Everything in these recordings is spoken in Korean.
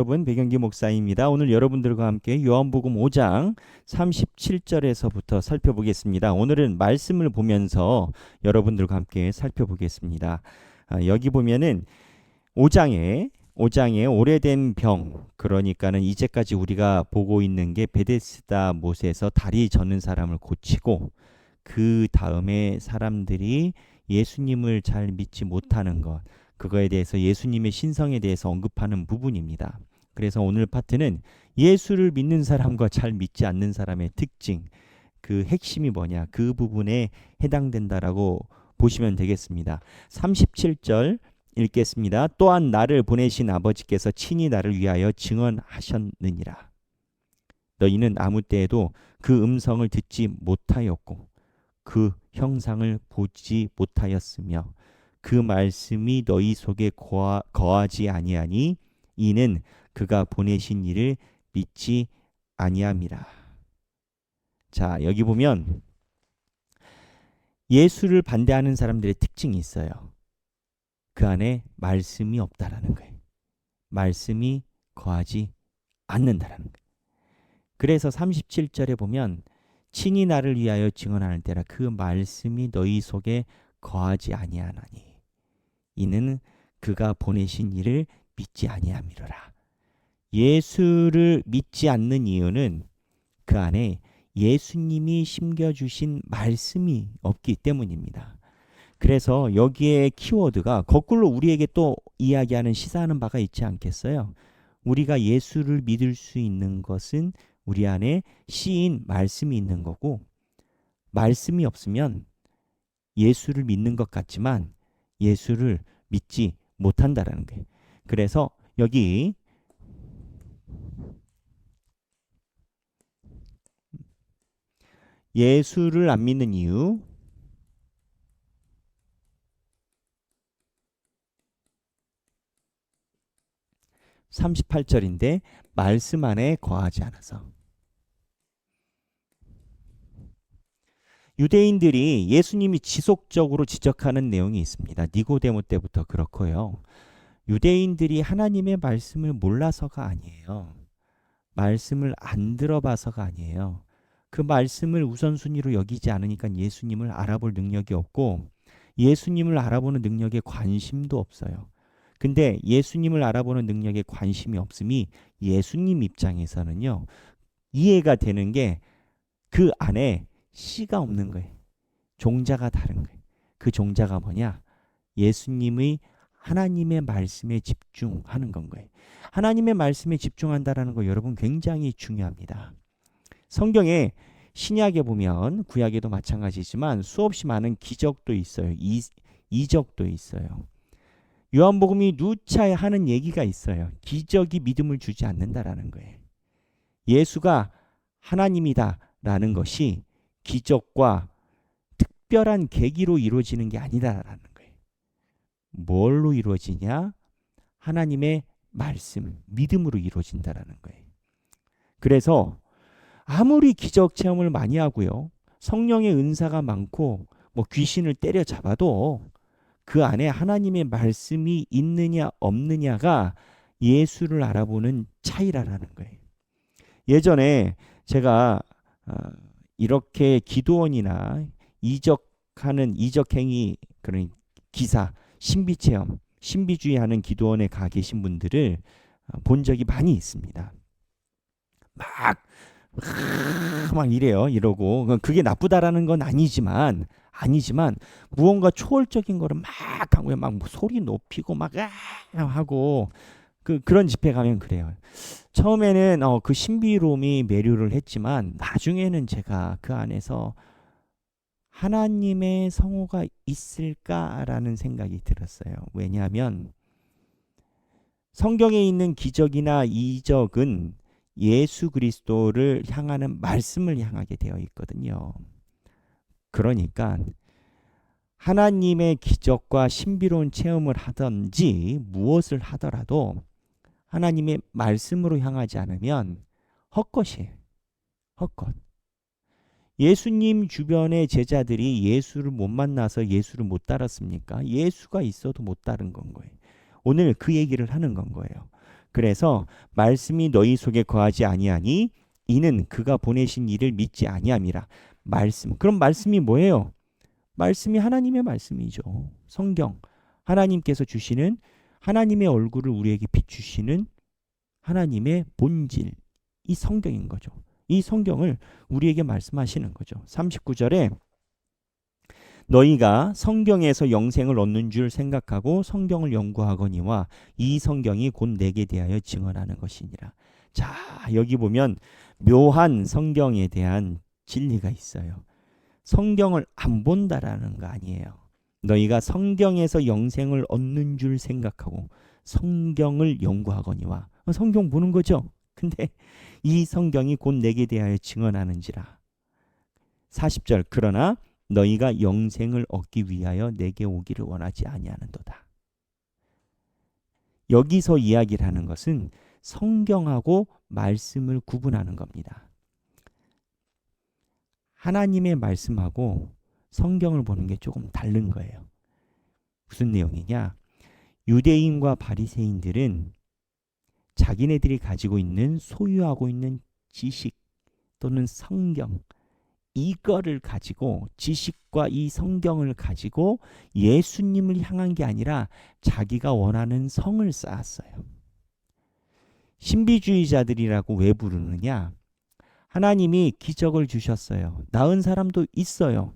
여러분 배경기 목사입니다. 오늘 여러분들과 함께 요한복음 5장 37절에서부터 살펴보겠습니다. 오늘은 말씀을 보면서 여러분들과 함께 살펴보겠습니다. 아, 여기 보면은 5장에 5장에 오래된 병 그러니까는 이제까지 우리가 보고 있는 게 베데스다 못에서 다리 젖는 사람을 고치고 그 다음에 사람들이 예수님을 잘 믿지 못하는 것 그거에 대해서 예수님의 신성에 대해서 언급하는 부분입니다. 그래서 오늘 파트는 예수를 믿는 사람과 잘 믿지 않는 사람의 특징, 그 핵심이 뭐냐, 그 부분에 해당된다라고 보시면 되겠습니다. 37절 읽겠습니다. 또한 나를 보내신 아버지께서 친히 나를 위하여 증언하셨느니라. 너희는 아무 때에도 그 음성을 듣지 못하였고 그 형상을 보지 못하였으며 그 말씀이 너희 속에 거하, 거하지 아니하니 이는 그가 보내신 이를 믿지 아니함이라. 자, 여기 보면 예수를 반대하는 사람들의 특징이 있어요. 그 안에 말씀이 없다라는 거예요. 말씀이 거하지 않는다라는 거예요. 그래서 37절에 보면 친히 나를 위하여 증언하는 때라 그 말씀이 너희 속에 거하지 아니하나니 이는 그가 보내신 이를 믿지 아니함이로라. 예수를 믿지 않는 이유는 그 안에 예수님이 심겨주신 말씀이 없기 때문입니다. 그래서 여기에 키워드가 거꾸로 우리에게 또 이야기하는 시사하는 바가 있지 않겠어요? 우리가 예수를 믿을 수 있는 것은 우리 안에 시인 말씀이 있는 거고 말씀이 없으면 예수를 믿는 것 같지만 예수를 믿지 못한다라는 거예요. 그래서 여기 예수를 안 믿는 이유 38절인데 말씀 안에 거하지 않아서 유대인들이 예수님이 지속적으로 지적하는 내용이 있습니다. 니고데모 때부터 그렇고요. 유대인들이 하나님의 말씀을 몰라서가 아니에요. 말씀을 안 들어봐서가 아니에요. 그 말씀을 우선순위로 여기지 않으니까 예수님을 알아볼 능력이 없고 예수님을 알아보는 능력에 관심도 없어요. 근데 예수님을 알아보는 능력에 관심이 없음이 예수님 입장에서는요. 이해가 되는 게 그 안에 씨가 없는 거예요. 종자가 다른 거예요. 그 종자가 뭐냐? 예수님의 하나님의 말씀에 집중하는 건 거예요. 하나님의 말씀에 집중한다라는 거 여러분 굉장히 중요합니다. 성경에 신약에 보면 구약에도 마찬가지지만 수없이 많은 기적도 있어요. 이, 이적도 있어요. 요한복음이 누차 하는 얘기가 있어요. 기적이 믿음을 주지 않는다라는 거예요. 예수가 하나님이다라는 것이 기적과 특별한 계기로 이루어지는 게 아니다라는 거예요. 뭘로 이루어지냐? 하나님의 말씀, 믿음으로 이루어진다라는 거예요. 그래서 아무리 기적 체험을 많이 하고요. 성령의 은사가 많고 뭐 귀신을 때려잡아도 그 안에 하나님의 말씀이 있느냐 없느냐가 예수를 알아보는 차이라는 거예요. 예전에 제가 어, 이렇게 기도원이나 이적하는 이적행위 그런 기사 신비 체험 신비주의하는 기도원에 가 계신 분들을 어, 본 적이 많이 있습니다. 막, 막 이래요. 이러고 그게 나쁘다라는 건 아니지만 아니지만 무언가 초월적인 거를 막 하고요. 막 소리 높이고 막 하고 그 그런 집회 가면 그래요. 처음에는 어, 그 신비로움이 매료를 했지만 나중에는 제가 그 안에서 하나님의 성호가 있을까라는 생각이 들었어요. 왜냐하면 성경에 있는 기적이나 이적은 예수 그리스도를 향하는 말씀을 향하게 되어 있거든요. 그러니까 하나님의 기적과 신비로운 체험을 하든지 무엇을 하더라도 하나님의 말씀으로 향하지 않으면 헛것이에요. 헛것. 예수님 주변의 제자들이 예수를 못 만나서 예수를 못 따랐습니까? 예수가 있어도 못 따른 건 거예요. 오늘 그 얘기를 하는 건 거예요. 그래서 말씀이 너희 속에 거하지 아니하니 이는 그가 보내신 이를 믿지 아니함이라. 말씀. 그럼 말씀이 뭐예요? 말씀이 하나님의 말씀이죠. 성경. 하나님께서 주시는 하나님의 얼굴을 우리에게 비추시는 하나님의 본질. 이 성경인 거죠. 이 성경을 우리에게 말씀하시는 거죠. 39절에 너희가 성경에서 영생을 얻는 줄 생각하고 성경을 연구하거니와 이 성경이 곧 내게 대하여 증언하는 것이니라. 자, 여기 보면 묘한 성경에 대한 진리가 있어요. 성경을 안 본다라는 거 아니에요. 너희가 성경에서 영생을 얻는 줄 생각하고 성경을 연구하거니와 성경 보는 거죠. 근데 이 성경이 곧 내게 대하여 증언하는지라. 40절 그러나 너희가 영생을 얻기 위하여 내게 오기를 원하지 아니하는도다. 여기서 이야기를 하는 것은 성경하고 말씀을 구분하는 겁니다. 하나님의 말씀하고 성경을 보는 게 조금 다른 거예요. 무슨 내용이냐? 유대인과 바리새인들은 자기네들이 가지고 있는 소유하고 있는 지식 또는 성경 이거를 가지고 지식과 이 성경을 가지고 예수님을 향한 게 아니라 자기가 원하는 성을 쌓았어요. 신비주의자들이라고 왜 부르느냐? 하나님이 기적을 주셨어요. 나은 사람도 있어요.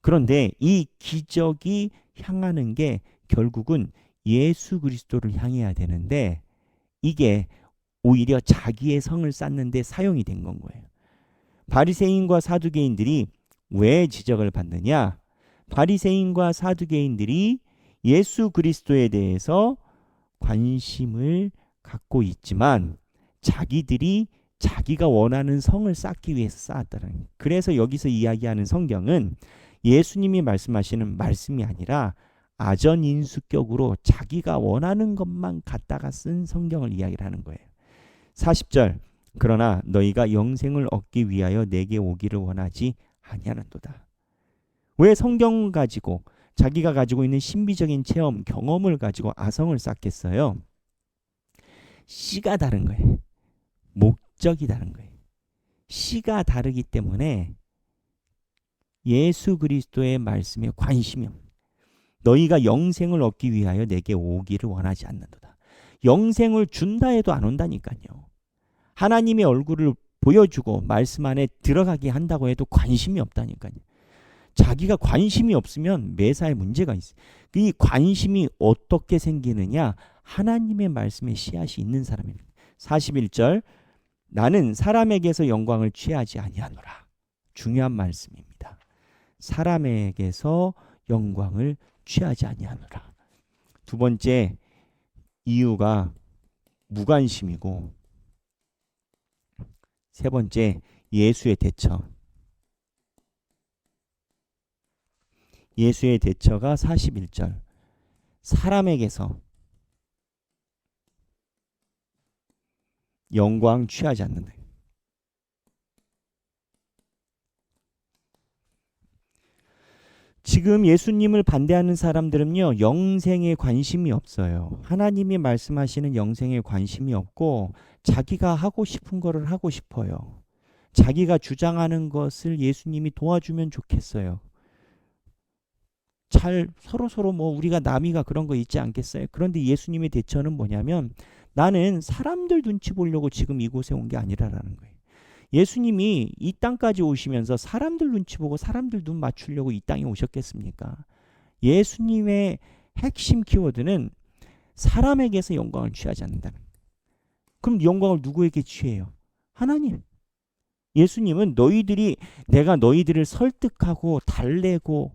그런데 이 기적이 향하는 게 결국은 예수 그리스도를 향해야 되는데 이게 오히려 자기의 성을 쌓는데 사용이 된 건 거예요. 바리새인과 사두개인들이 왜 지적을 받느냐? 바리새인과 사두개인들이 예수 그리스도에 대해서 관심을 갖고 있지만 자기들이 자기가 원하는 성을 쌓기 위해서 쌓았다는 그래서 여기서 이야기하는 성경은 예수님이 말씀하시는 말씀이 아니라 아전인수격으로 자기가 원하는 것만 갖다가 쓴 성경을 이야기를 하는 거예요. 40절 그러나 너희가 영생을 얻기 위하여 내게 오기를 원하지 아니하는도다. 왜 성경 가지고 자기가 가지고 있는 신비적인 체험, 경험을 가지고 아성을 쌓겠어요? 씨가 다른 거예요. 목적이 다른 거예요. 씨가 다르기 때문에 예수 그리스도의 말씀에 관심이 너희가 영생을 얻기 위하여 내게 오기를 원하지 않는도다. 영생을 준다 해도 안 온다니까요. 하나님의 얼굴을 보여주고 말씀 안에 들어가게 한다고 해도 관심이 없다니까요. 자기가 관심이 없으면 매사에 문제가 있어요. 이 관심이 어떻게 생기느냐? 하나님의 말씀에 씨앗이 있는 사람입니다. 41절 나는 사람에게서 영광을 취하지 아니하노라. 중요한 말씀입니다. 사람에게서 영광을 취하지 아니하노라. 두 번째 이유가 무관심이고 세 번째 예수의 대처. 예수의 대처가 41절. 사람에게서 영광 취하지 않는다. 지금 예수님을 반대하는 사람들은요, 영생에 관심이 없어요. 하나님이 말씀하시는 영생에 관심이 없고, 자기가 하고 싶은 거를 하고 싶어요. 자기가 주장하는 것을 예수님이 도와주면 좋겠어요. 잘 서로 서로 뭐 우리가 남이가 그런 거 있지 않겠어요? 그런데 예수님의 대처는 뭐냐면 나는 사람들 눈치 보려고 지금 이곳에 온 게 아니라라는 거예요. 예수님이 이 땅까지 오시면서 사람들 눈치 보고 사람들 눈 맞추려고 이 땅에 오셨겠습니까? 예수님의 핵심 키워드는 사람에게서 영광을 취하지 않는다는. 그럼 영광을 누구에게 취해요? 하나님. 예수님은 너희들이 내가 너희들을 설득하고 달래고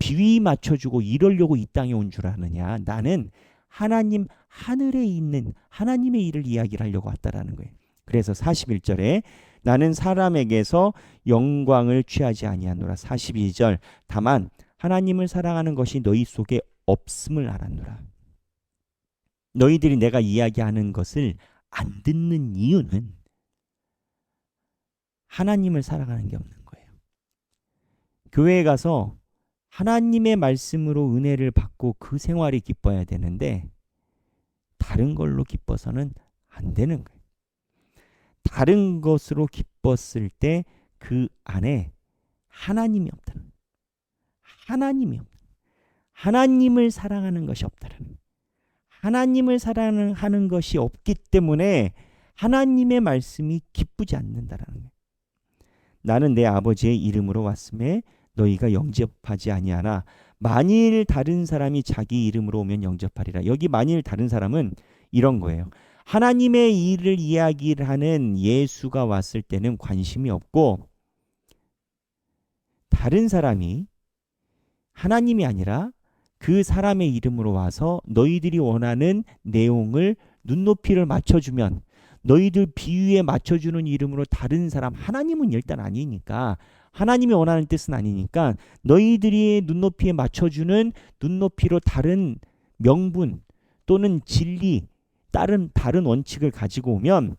비위 맞춰주고 이러려고 이 땅에 온 줄 아느냐? 나는 하나님 하늘에 있는 하나님의 일을 이야기를 하려고 왔다라는 거예요. 그래서 41절에 나는 사람에게서 영광을 취하지 아니하노라. 42절 다만 하나님을 사랑하는 것이 너희 속에 없음을 알았노라. 너희들이 내가 이야기하는 것을 안 듣는 이유는 하나님을 사랑하는 게 없는 거예요. 교회에 가서 하나님의 말씀으로 은혜를 받고 그 생활이 기뻐야 되는데 다른 걸로 기뻐서는 안 되는 거예요. 다른 것으로 기뻤을 때 그 안에 하나님이 없다는. 하나님이 없다. 하나님을 사랑하는 것이 없다는. 하나님을 사랑하는 것이 없기 때문에 하나님의 말씀이 기쁘지 않는다라는 거예요. 나는 내 아버지의 이름으로 왔음에 너희가 영접하지 아니하나 만일 다른 사람이 자기 이름으로 오면 영접하리라. 여기 만일 다른 사람은 이런 거예요. 하나님의 일을 이야기를 하는 예수가 왔을 때는 관심이 없고 다른 사람이 하나님이 아니라 그 사람의 이름으로 와서 너희들이 원하는 내용을 눈높이를 맞춰주면 너희들 비유에 맞춰주는 이름으로 다른 사람 하나님은 일단 아니니까 하나님이 원하는 뜻은 아니니까 너희들이 눈높이에 맞춰주는 눈높이로 다른 명분 또는 진리 다른 다른 원칙을 가지고 오면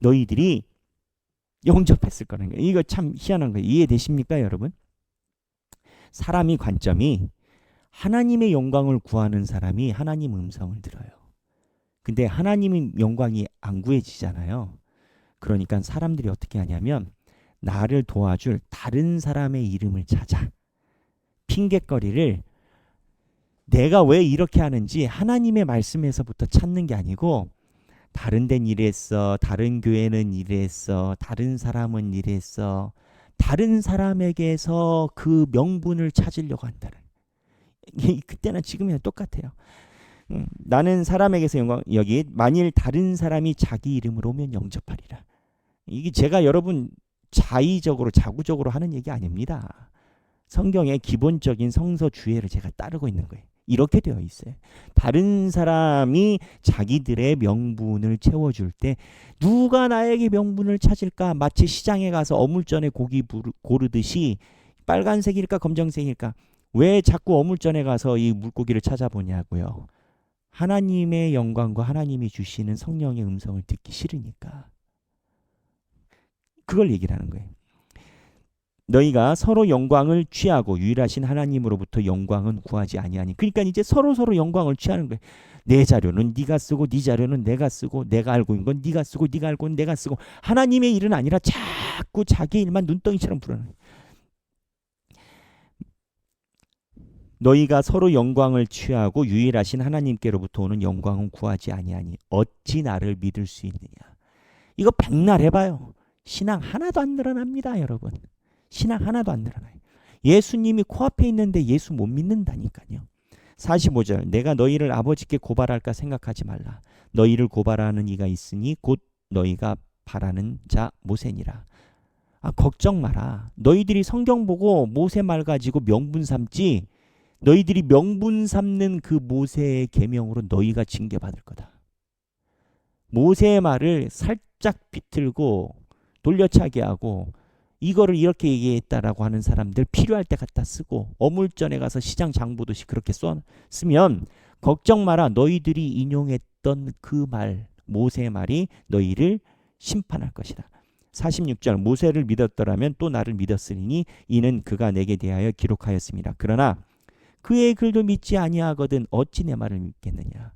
너희들이 영접했을 거라는 거예요. 이거 참 희한한 거예요. 이해되십니까, 여러분? 사람이 관점이 하나님의 영광을 구하는 사람이 하나님 음성을 들어요. 근데 하나님의 영광이 안 구해지잖아요. 그러니까 사람들이 어떻게 하냐면 나를 도와줄 다른 사람의 이름을 찾아 핑계거리를 내가 왜 이렇게 하는지 하나님의 말씀에서부터 찾는 게 아니고 다른 데는 이랬어 다른 교회는 이랬어 다른 사람은 이랬어 다른 사람에게서 그 명분을 찾으려고 한다는 그때나 지금이나 똑같아요. 음, 나는 사람에게서 영광 여기 만일 다른 사람이 자기 이름으로 오면 영접하리라. 이게 제가 여러분 자의적으로 자구적으로 하는 얘기 아닙니다. 성경의 기본적인 성서 주의를 제가 따르고 있는 거예요. 이렇게 되어 있어요. 다른 사람이 자기들의 명분을 채워줄 때 누가 나에게 명분을 찾을까? 마치 시장에 가서 어물전에 고기 고르듯이 빨간색일까 검정색일까? 왜 자꾸 어물전에 가서 이 물고기를 찾아보냐고요. 하나님의 영광과 하나님이 주시는 성령의 음성을 듣기 싫으니까. 그걸 얘기를 하는 거예요. 너희가 서로 영광을 취하고 유일하신 하나님으로부터 영광은 구하지 아니하니. 그러니까 이제 서로 서로 영광을 취하는 거예요. 내 자료는 네가 쓰고 네 자료는 내가 쓰고 내가 알고 있는 건 네가 쓰고 네가 알고 있는 내가 쓰고 하나님의 일은 아니라 자꾸 자기 일만 눈덩이처럼 부르는 너희가 서로 영광을 취하고 유일하신 하나님께로부터 오는 영광은 구하지 아니하니 어찌 나를 믿을 수 있느냐. 이거 백날 해봐요. 신앙 하나도 안 늘어납니다, 여러분. 신앙 하나도 안 늘어나요. 예수님이 코앞에 있는데 예수 못 믿는다니까요. 45절 내가 너희를 아버지께 고발할까 생각하지 말라. 너희를 고발하는 이가 있으니 곧 너희가 바라는 자 모세니라. 아, 걱정 마라. 너희들이 성경 보고 모세 말 가지고 명분 삼지 너희들이 명분 삼는 그 모세의 계명으로 너희가 징계받을 거다. 모세의 말을 살짝 비틀고 돌려차게 하고 이거를 이렇게 얘기했다라고 하는 사람들 필요할 때 갖다 쓰고 어물전에 가서 시장 장 보듯이 그렇게 써 쓰면 걱정 마라 너희들이 인용했던 그 말 모세의 말이 너희를 심판할 것이다. 46절 모세를 믿었더라면 또 나를 믿었으니 이는 그가 내게 대하여 기록하였습니다. 그러나 그의 글도 믿지 아니하거든 어찌 내 말을 믿겠느냐.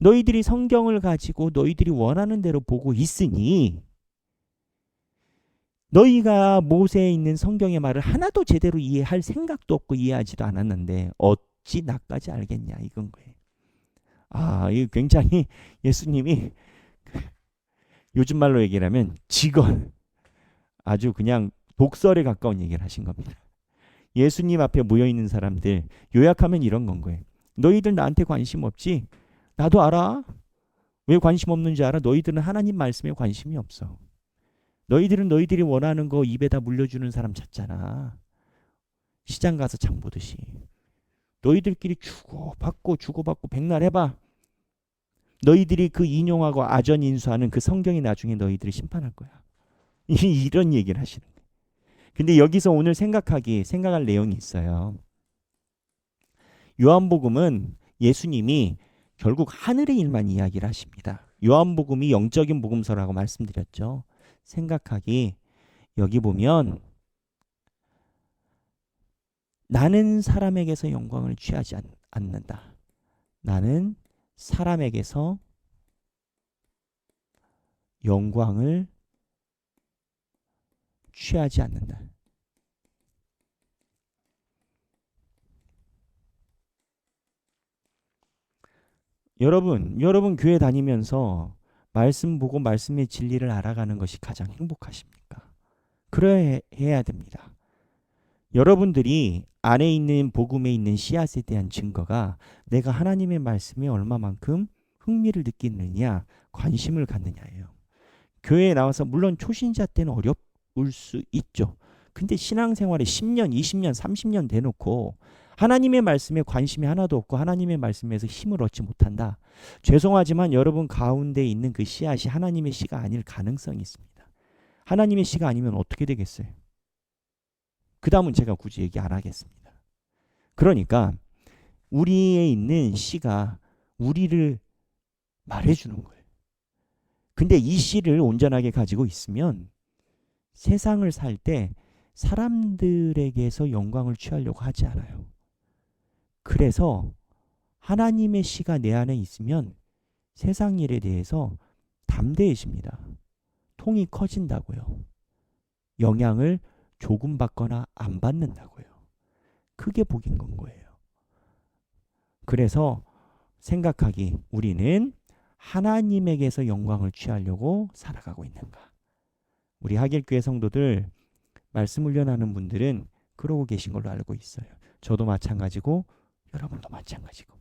너희들이 성경을 가지고 너희들이 원하는 대로 보고 있으니 너희가 모세에 있는 성경의 말을 하나도 제대로 이해할 생각도 없고 이해하지도 않았는데 어찌 나까지 알겠냐 이건 거예요. 아, 이 굉장히 예수님이 요즘 말로 얘기하면 직원 아주 그냥 독설에 가까운 얘기를 하신 겁니다. 예수님 앞에 모여 있는 사람들 요약하면 이런 건 거예요. 너희들 나한테 관심 없지? 나도 알아. 왜 관심 없는지 알아? 너희들은 하나님 말씀에 관심이 없어. 너희들은 너희들이 원하는 거 입에다 물려주는 사람 찾잖아. 시장 가서 장 보듯이. 너희들끼리 주고받고 주고받고 백날 해봐. 너희들이 그 인용하고 아전 인수하는 그 성경이 나중에 너희들이 심판할 거야. 이런 얘기를 하시는 거예요. 근데 여기서 오늘 생각하기 생각할 내용이 있어요. 요한복음은 예수님이 결국 하늘의 일만 이야기를 하십니다. 요한복음이 영적인 복음서라고 말씀드렸죠. 생각하기 여기 보면 나는 사람에게서 영광을 취하지 않는다. 나는 사람에게서 영광을 취하지 않는다. 여러분, 여러분 교회 다니면서 말씀 보고 말씀의 진리를 알아가는 것이 가장 행복하십니까? 그래야 해야 됩니다. 여러분들이 안에 있는 복음에 있는 씨앗에 대한 증거가 내가 하나님의 말씀에 얼마만큼 흥미를 느끼느냐, 관심을 갖느냐예요. 교회에 나와서 물론 초신자 때는 어려 울수 있죠. 근데 신앙생활에 10년, 20년, 30년 대놓고 하나님의 말씀에 관심이 하나도 없고 하나님의 말씀에서 힘을 얻지 못한다. 죄송하지만 여러분 가운데 있는 그 씨앗이 하나님의 씨가 아닐 가능성이 있습니다. 하나님의 씨가 아니면 어떻게 되겠어요? 그 다음은 제가 굳이 얘기 안 하겠습니다. 그러니까 우리에 있는 씨가 우리를 말해주는 거예요. 근데 이 씨를 온전하게 가지고 있으면 세상을 살 때 사람들에게서 영광을 취하려고 하지 않아요. 그래서 하나님의 씨가 내 안에 있으면 세상 일에 대해서 담대해집니다. 통이 커진다고요. 영향을 조금 받거나 안 받는다고요. 크게 복인 건 거예요. 그래서 생각하기 우리는 하나님에게서 영광을 취하려고 살아가고 있는가? 우리 하길교회 성도들 말씀 훈련하는 분들은 그러고 계신 걸로 알고 있어요. 저도 마찬가지고 여러분도 마찬가지고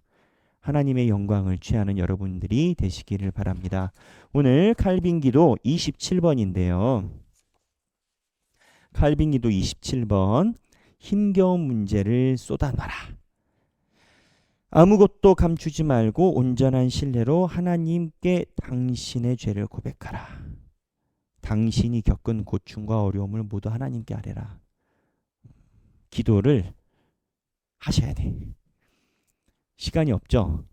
하나님의 영광을 취하는 여러분들이 되시기를 바랍니다. 오늘 칼빈기도 27번인데요. 칼빈기도 27번 힘겨운 문제를 쏟아놔라. 아무것도 감추지 말고 온전한 신뢰로 하나님께 당신의 죄를 고백하라. 당신이 겪은 고충과 어려움을 모두 하나님께 아뢰라. 기도를 하셔야 돼. 시간이 없죠.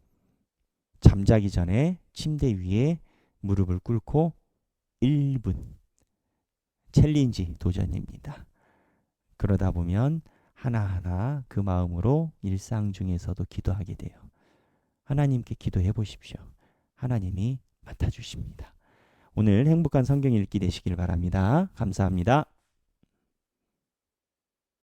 잠자기 전에 침대 위에 무릎을 꿇고 1분 챌린지 도전입니다. 그러다 보면 하나하나 그 마음으로 일상 중에서도 기도하게 돼요. 하나님께 기도해 보십시오. 하나님이 맡아주십니다. 오늘 행복한 성경 읽기 되시길 바랍니다. 감사합니다.